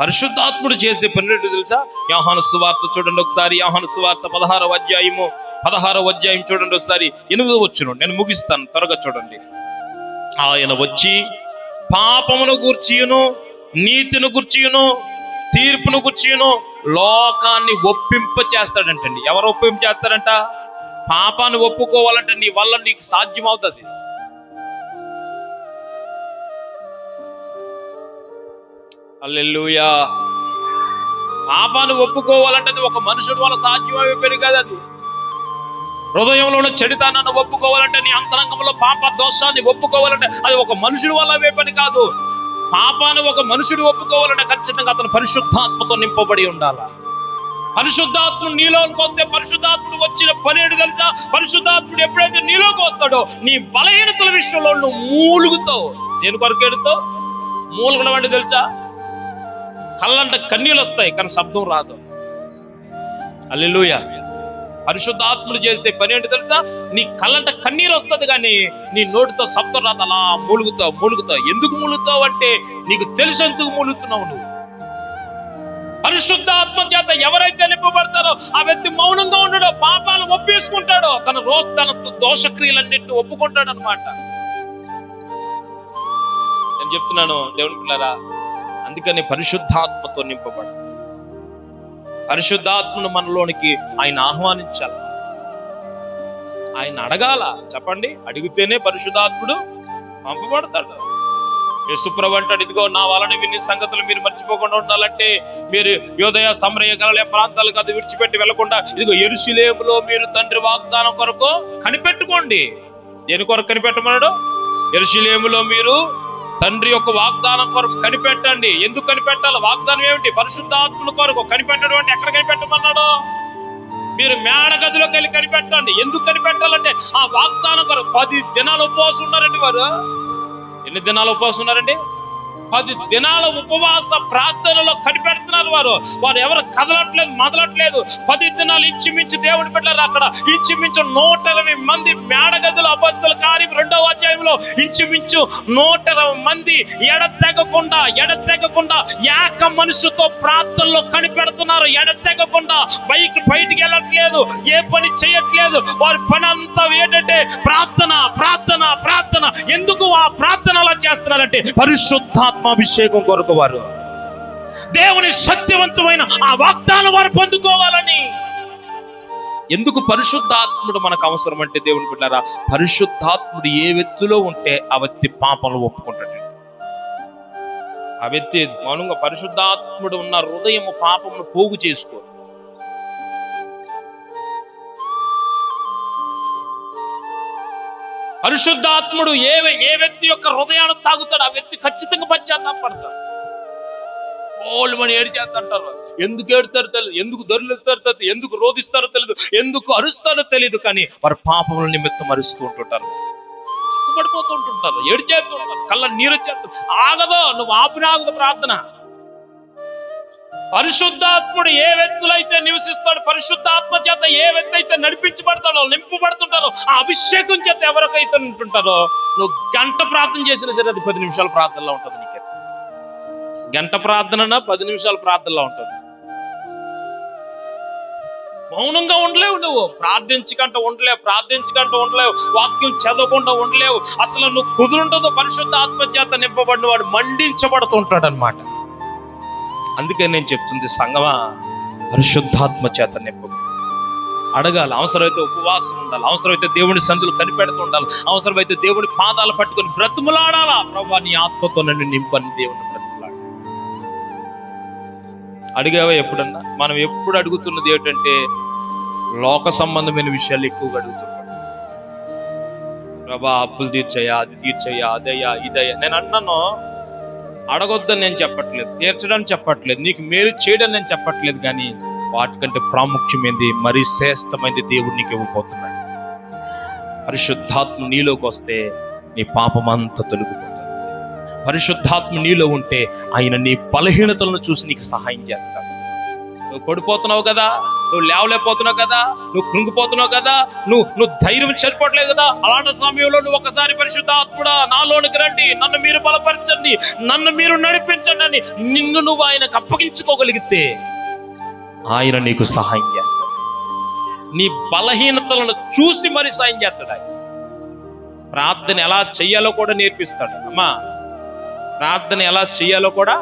పరిశుద్ధాత్ముడు చేసే పని తెలుసా? యాహాను సువార్త చూడండి ఒకసారి యాహాను సువార్త పదహారవ అధ్యాయము పదహారవ అధ్యాయం చూడండి ఒకసారి ఎనిమిదో వచ్చును నేను ముగిస్తాను త్వరగా చూడండి. ఆయన వచ్చి పాపమును గూర్చియును నీతిని గూర్చియును తీర్పును గూర్చియును లోకాన్ని ఒప్పింప చేస్తాడంటండి. ఎవరు ఒప్పింప చేస్తారంట? పాపాన్ని ఒప్పుకోవాలంటే నీ వల్ల నీకు సాధ్యమవుతుంది. అల్లెల్లుయా పాపాన్ని ఒప్పుకోవాలంటే అది ఒక మనుషుడు వల్ల సాధ్యమయ్యే పని కాదు అది. హృదయంలో ఉన్న ఒప్పుకోవాలంటే నీ అంతరంగంలో పాప దోషాన్ని ఒప్పుకోవాలంటే అది ఒక మనుషుడి వల్ల అవే పని కాదు. పాపాన్ని ఒక మనుషుడు ఒప్పుకోవాలంటే ఖచ్చితంగా అతను పరిశుద్ధాత్మతో నింపబడి ఉండాలి? పరిశుద్ధాత్ముడు నీలోకి వస్తే పరిశుద్ధాత్ముడు వచ్చిన పనేడు తెలుసా? పరిశుద్ధాత్ముడు ఎప్పుడైతే నీలోకి వస్తాడో నీ బలహీనతల విషయంలో నువ్వు మూలుగుతావు. నేను కొరకెడుతావు మూలుగడం అంటే తెలుసా? కళ్ళంట కన్నీళ్ళు వస్తాయి కానీ శబ్దం రాదు. అల్లెలుయ పరిశుద్ధాత్ములు చేసే పని ఏంటి తెలుసా? నీ కళ్ళంట కన్నీరు వస్తుంది కానీ నీ నోటితో శబ్దం రాదు. అలా మూలుగుతావు మూలుగుతావు. ఎందుకు మూలుగుతావు అంటే నీకు తెలుసు ఎందుకు మూలుగుతున్నావు నువ్వు? పరిశుద్ధాత్మ చేత ఎవరైతే నింపబడతారో ఆ వ్యక్తి మౌనంగా ఉండడో పాపాలు ఒప్పేసుకుంటాడో. తన రోజు తన దోషక్రియలన్నింటినీ ఒప్పుకుంటాడు అనమాట నేను చెప్తున్నాను దేవుని పిల్లరా అందుకని పరిశుద్ధాత్మతో నింపబడ పరిశుద్ధాత్మను మనలోనికి ఆయన ఆహ్వానించాలి. ఆయన అడగాల చెప్పండి అడిగితేనే పరిశుద్ధాత్ముడు పంపబడతాడు. యేసుప్రభు అంటాడు ఇదిగో నా వలన విని సంగతులు మీరు మర్చిపోకుండా ఉండాలంటే మీరు యోదయ సమరయ గలయ ప్రాంతాలు అది విడిచిపెట్టి వెళ్ళకుండా ఇదిగో ఎరుశలేములో మీరు తండ్రి వాగ్దానం కొరకు కనిపెట్టుకోండి. దేని కొరకు కనిపెట్టమన్నాడు? ఎరుశలేములో మీరు తండ్రి యొక్క వాగ్దానం కొరకు కనిపెట్టండి. ఎందుకు కనిపెట్టాలి? వాగ్దానం ఏమిటి? పరిశుద్ధాత్మల కొరకు కనిపెట్టడం అంటే ఎక్కడ కనిపెట్టమన్నాడు? మీరు మేడ గదిలోకి వెళ్ళి కనిపెట్టండి. ఎందుకు కనిపెట్టాలంటే ఆ వాగ్దానం కొరకు పది దినాలు ఉపవాసం ఉన్నారండి వారు. ఎన్ని దినాలు ఉపవాసం ఉన్నారండి? పది దినాల ఉపవాస ప్రార్థనలో కనిపెడుతున్నారు వారు. వారు ఎవరు కదలట్లేదు మొదలట్లేదు. పది దినాలు ఇంచుమించు దేవుడు పెట్టారు అక్కడ. ఇంచుమించు నూట ఇరవై మంది మేడగదులు అపస్తుల కార్యం రెండవ అధ్యాయంలో ఇంచుమించు నూట ఇరవై మంది ఎడతెగకుండా ఎడతెగకుండా ఏక మనసుతో ప్రార్థనలో కనిపెడుతున్నారు. ఎడతెగకుండా బయట బయటికి వెళ్ళట్లేదు ఏ పని చేయట్లేదు. వారి పని అంతా ఏంటంటే ప్రార్థన ప్రార్థన ప్రార్థన. ఎందుకు ఆ ప్రార్థన అలా చేస్తున్నారంటే ఆత్మాభిషేకం కొరకు వారు. దేవుని శక్తివంతమైన ఆ వాగ్దానం వారు పొందుకోవాలని. ఎందుకు పరిశుద్ధాత్ముడు మనకు అవసరం అంటే దేవుని బిడ్డారా పరిశుద్ధాత్ముడు ఏ వ్యక్తిలో ఉంటే ఆ వ్యక్తి పాపలు ఒప్పుకుంటాడు. ఆ వ్యక్తి మౌనంగా పరిశుద్ధాత్ముడు ఉన్న హృదయము పాపమును పోగు చేసుకో పరిశుద్ధాత్ముడు ఏ ఏ వ్యక్తి యొక్క హృదయాన్ని తాగుతాడు ఆ వ్యక్తి ఖచ్చితంగా పశ్చాత్తాపడతాడు. ఓళ్ళు అని చేస్తుంటారు. ఎందుకు ఏడుతారో తెలియదు ఎందుకు దొరులుతారు తెలియదు ఎందుకు రోధిస్తారో తెలియదు ఎందుకు అరుస్తారో తెలియదు కానీ వారు పాపముల నిమిత్తం అరుస్తూ ఉంటుంటారు. పడిపోతుంటుంటారు ఏడు చేస్తుంటారు కళ్ళ నీరు చేస్తూ ఆగదో నువ్వు ఆపినాగదు ప్రార్థన. పరిశుద్ధాత్ముడు ఏ వ్యక్తులైతే నివసిస్తాడు పరిశుద్ధాత్మ చేత ఏ వ్యక్తి అయితే నడిపించబడతాడో నింపబడుతుంటారో ఆ అభిషేకం చేత ఎవరికైతే ఉంటుంటారో నువ్వు గంట ప్రార్థన చేసినా సరే అది పది నిమిషాల ప్రార్థనలో ఉంటుంది నీకే. గంట ప్రార్థన పది నిమిషాల ప్రార్థనలో ఉంటుంది. మౌనంగా ఉండలేవు నువ్వు. ప్రార్థించకుండా ఉండలేవు ప్రార్థించకుండా ఉండలేవు వాక్యం చదవకుండా ఉండలేవు. అసలు నువ్వు కుదురుండదు పరిశుద్ధ ఆత్మ చేత నింపబడిన వాడు మండించబడుతుంటాడు అనమాట అందుకని నేను చెప్తుంది సంగమా పరిశుద్ధాత్మ చేత నింపు. అడగాలి అవసరమైతే ఉపవాసం ఉండాలి అవసరమైతే దేవుని సందులు కనిపెడుతూ ఉండాలి అవసరమైతే దేవుని పాదాలు పట్టుకొని బ్రతుములాడాలా ప్రభా నీ ఆత్మతో నన్ను నింపని దేవుని బ్రతుములాడు అడిగావా ఎప్పుడన్నా? మనం ఎప్పుడు అడుగుతున్నది ఏంటంటే లోక సంబంధమైన విషయాలు ఎక్కువగా అడుగుతున్నాం ప్రభా అప్పులు తీర్చయ్యా అది తీర్చయ్యా అదయ్యా ఇదయ్యా. నేను అన్నాను అడగొద్దని నేను చెప్పట్లేదు తీర్చడానికి చెప్పట్లేదు నీకు మేలు చేయడం నేను చెప్పట్లేదు కానీ వాటికంటే ప్రాముఖ్యమైనది మరి శ్రేష్టమైనది దేవుడు నీకు ఇవ్వబోతున్నాడు. పరిశుద్ధాత్మ నీలోకి వస్తే నీ పాపం అంతా తొలగిపోతుంది. పరిశుద్ధాత్మ నీలో ఉంటే ఆయన నీ బలహీనతలను చూసి నీకు సహాయం చేస్తాడు. నువ్వు పడిపోతున్నావు కదా నువ్వు లేవలేకపోతున్నావు కదా నువ్వు కృంగిపోతున్నావు కదా నువ్వు నువ్వు ధైర్యం సరిపోవట్లేదు కదా. అలాంటి సమయంలో నువ్వు ఒకసారి పరిశుద్ధాత్ముడా నాలోనికి రండి నన్ను మీరు బలపరచండి నన్ను మీరు నడిపించండి అని నిన్ను నువ్వు ఆయనకు అప్పగించుకోగలిగితే ఆయన నీకు సహాయం చేస్తాడు. నీ బలహీనతలను చూసి మరి సాయం చేస్తాడు ఆయన. ప్రార్థన ఎలా చెయ్యాలో కూడా నేర్పిస్తాడు. అమ్మా ప్రార్థన ఎలా చెయ్యాలో కూడా